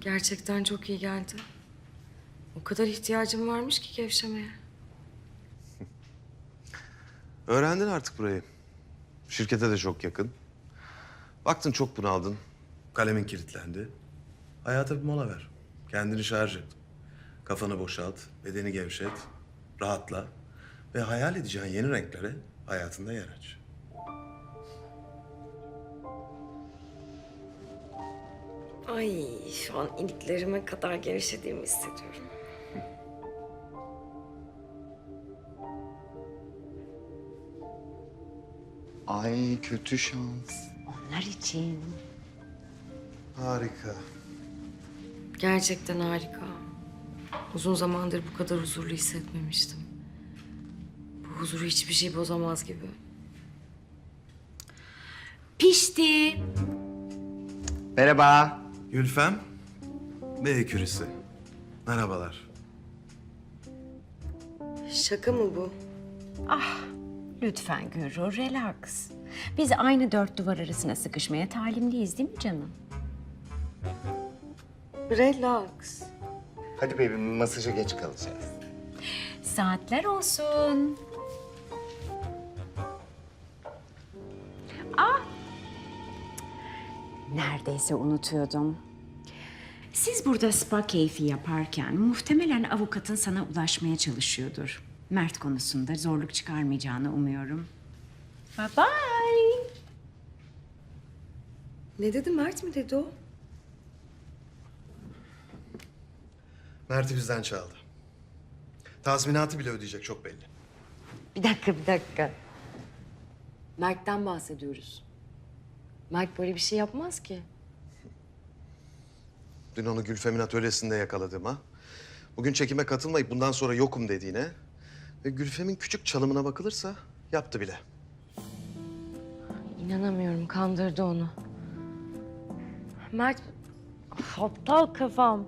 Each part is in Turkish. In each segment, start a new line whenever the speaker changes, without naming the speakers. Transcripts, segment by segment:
Gerçekten çok iyi geldi. O kadar ihtiyacım varmış ki gevşemeye.
Öğrendin artık burayı. Şirkete de çok yakın. Baktın çok bunaldın. Kalemin kilitlendi. Hayata bir mola ver. Kendini şarj et. Kafanı boşalt, bedeni gevşet, rahatla. Ve hayal edeceğin yeni renklere hayatında yer aç.
Ay şu an iliklerime kadar gevşediğimi hissediyorum.
Ay kötü şans.
Onlar için.
Harika.
Gerçekten harika. Uzun zamandır bu kadar huzurlu hissetmemiştim. Bu huzuru hiçbir şey bozamaz gibi.
Pişti.
Merhaba.
Gülfem ve ekürisi. Merhabalar.
Şaka mı bu?
Lütfen Gürru, relax. Biz aynı dört duvar arasına sıkışmaya talimliyiz değil mi canım?
Relax.
Hadi bebeğim masaja geç kalacağız.
Saatler olsun. Ah! Neredeyse unutuyordum. Siz burada spa keyfi yaparken muhtemelen avukatın sana ulaşmaya çalışıyordur. Mert konusunda zorluk çıkarmayacağını umuyorum. Bye bye.
Ne dedi Mert mi dedi o?
Mert'i bizden çaldı. Tazminatı bile ödeyecek çok belli.
Bir dakika bir dakika. Mert'ten bahsediyoruz. Mert böyle bir şey yapmaz ki.
Dün onu Gülfem'in atölyesinde yakaladığıma, bugün çekime katılmayıp bundan sonra yokum dediğine ve Gülfem'in küçük çalımına bakılırsa yaptı bile.
İnanamıyorum kandırdı onu. Mert Of, aptal kafam.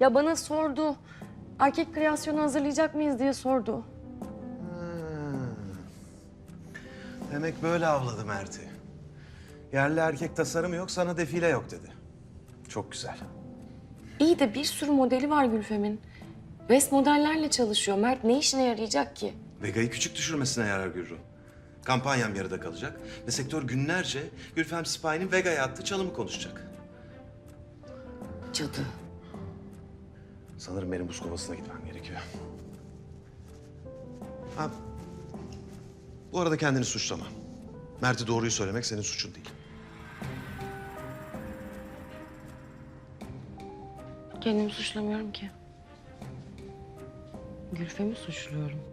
Ya bana sordu. Erkek kreasyonu hazırlayacak mıyız diye sordu.
Demek böyle avladı Mert'i. Yerli erkek tasarımı yok, sana defile yok dedi. Çok güzel.
İyi de bir sürü modeli var Gülfem'in. West modellerle çalışıyor. Mert ne işine yarayacak ki?
Vega'yı küçük düşürmesine yarar Gürru. Kampanyam yarıda kalacak ve sektör günlerce Gülfem Sipahi'nin Vega'ya attığı çalımı konuşacak.
Cadı.
Sanırım benim buz kovasına gitmem gerekiyor. Ha, bu arada kendini suçlama. Mert'e doğruyu söylemek senin suçun değil.
Kendimi suçlamıyorum ki. Gülfem'i suçluyorum.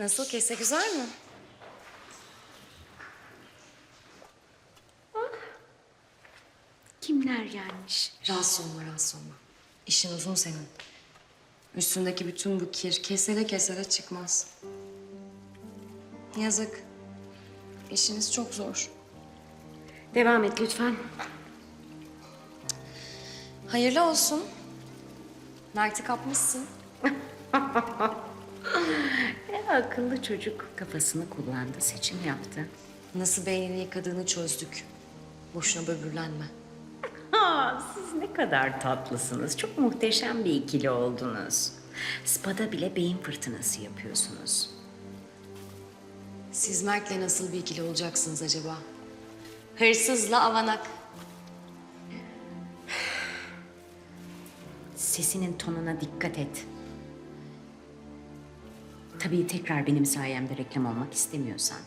Nasıl kese güzel mi?
Kimler gelmiş?
Rahatsız olma, rahatsız olma. İşin uzun senin. Üstündeki bütün bu kir kesere kesere çıkmaz. Yazık. İşiniz çok zor.
Devam et lütfen.
Hayırlı olsun. Mert'i kapmışsın.
Akıllı çocuk kafasını kullandı, seçim yaptı.
Nasıl beynini yıkadığını çözdük. Boşuna böbürlenme.
Siz ne kadar tatlısınız. Çok muhteşem bir ikili oldunuz. Spa'da bile beyin fırtınası yapıyorsunuz.
Siz Mert'le nasıl bir ikili olacaksınız acaba? Hırsızla avanak.
Sesinin tonuna dikkat et. Tabii tekrar benim sayemde reklam olmak istemiyorsan.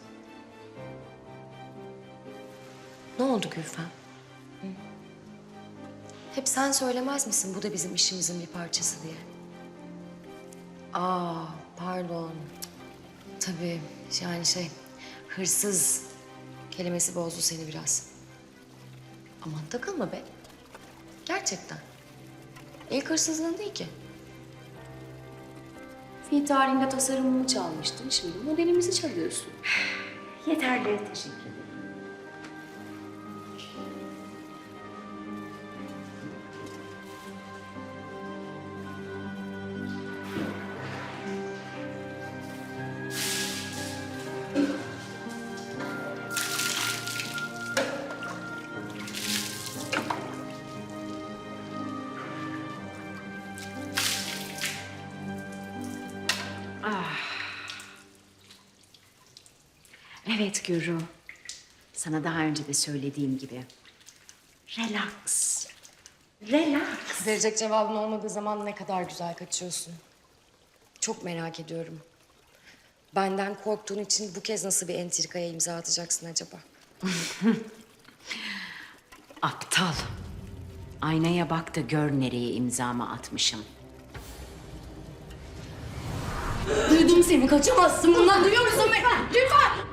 Ne oldu Gülfem? Hep sen söylemez misin bu da bizim işimizin bir parçası diye? Aa, pardon. Tabii yani şey, hırsız kelimesi bozdu seni biraz. Aman takılma be. Gerçekten. İlk hırsızlığın değil ki.
Fi tarihinde tasarımını çalmıştın. Şimdi modelimizi çalıyorsun.
Yeterli, teşekkür ederim. Evet Gürü. Sana daha önce de söylediğim gibi. Relax. Relax.
Verecek cevabın olmadığı zaman ne kadar güzel kaçıyorsun. Çok merak ediyorum. Benden korktuğun için bu kez nasıl bir entrikaya imza atacaksın acaba?
Aptal. Aynaya bak da gör nereye imzamı atmışım.
Duydum seni kaçamazsın bundan duyuyor musun beni? Lütfen!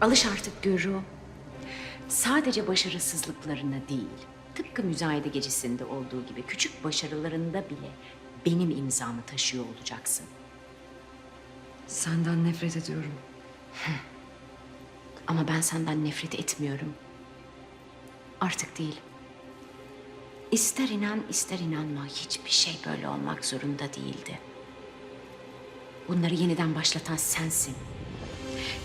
Alış artık Gürü. Sadece başarısızlıklarına değil, tıpkı müzayede gecesinde olduğu gibi küçük başarılarında bile benim imzamı taşıyor olacaksın.
Senden nefret ediyorum.
Ama ben senden nefret etmiyorum. Artık değil. İster inan ister inanma hiçbir şey böyle olmak zorunda değildi. Bunları yeniden başlatan sensin.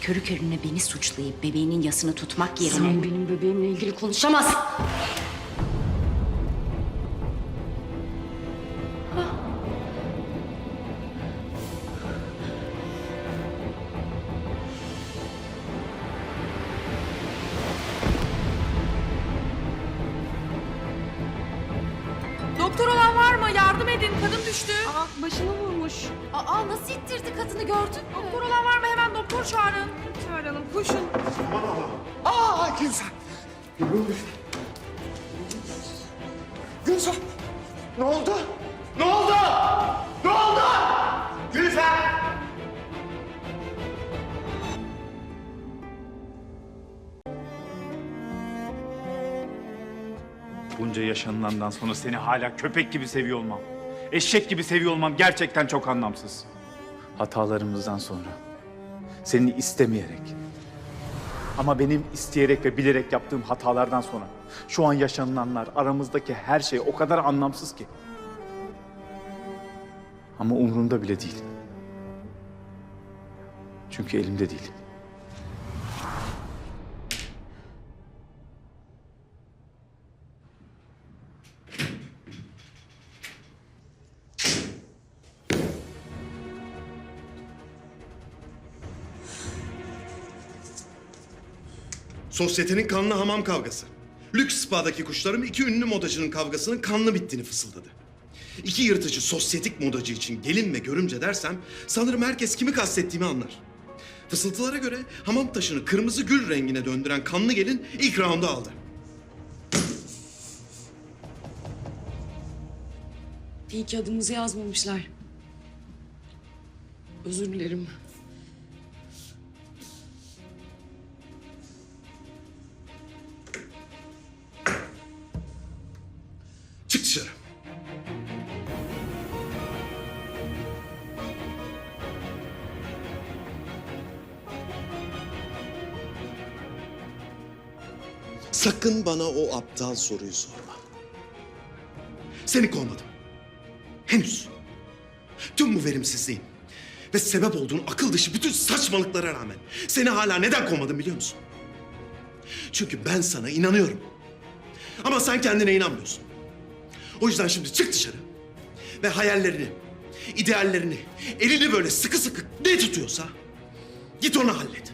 Körü körüne beni suçlayıp bebeğinin yasını tutmak yerine...
Sen benim bebeğimle ilgili konuşamazsın.
Doktor olan var mı? Yardım edin. Kadın düştü.
Aa, başını vurmuş.
Aa nasıl ittirdi kadını gördün mü? Doktor olan var mı? Hemen doktor çağırın. Çağıralım. Koşun.
Aa Gülsen. Gülsen. Ne oldu? Ne oldu? Ne oldu? Gülsen.
Bunca yaşanılandan sonra seni hala köpek gibi seviyor olmam, eşek gibi seviyor olmam gerçekten çok anlamsız. Hatalarımızdan sonra, seni istemeyerek, ama benim isteyerek ve bilerek yaptığım hatalardan sonra, şu an yaşanılanlar, aramızdaki her şey o kadar anlamsız ki. Ama umurumda bile değil. Çünkü elimde değil.
Sosyetenin kanlı hamam kavgası. Lüks spa'daki kuşlarım iki ünlü modacının kavgasının kanlı bittiğini fısıldadı. İki yırtıcı sosyetik modacı için gelin ve görümce dersem sanırım herkes kimi kastettiğimi anlar. Fısıltılara göre hamam taşını kırmızı gül rengine döndüren kanlı gelin ilk roundu aldı.
İyi ki adımızı yazmamışlar. Özür dilerim.
Sakın bana o aptal soruyu sorma. Seni kovmadım. Henüz. Tüm bu verimsizliğin ve sebep olduğun akıl dışı bütün saçmalıklara rağmen seni hala neden kovmadım biliyor musun? Çünkü ben sana inanıyorum. Ama sen kendine inanmıyorsun. O yüzden şimdi çık dışarı ve hayallerini, ideallerini, elini böyle sıkı sıkı ne tutuyorsa git onu hallet.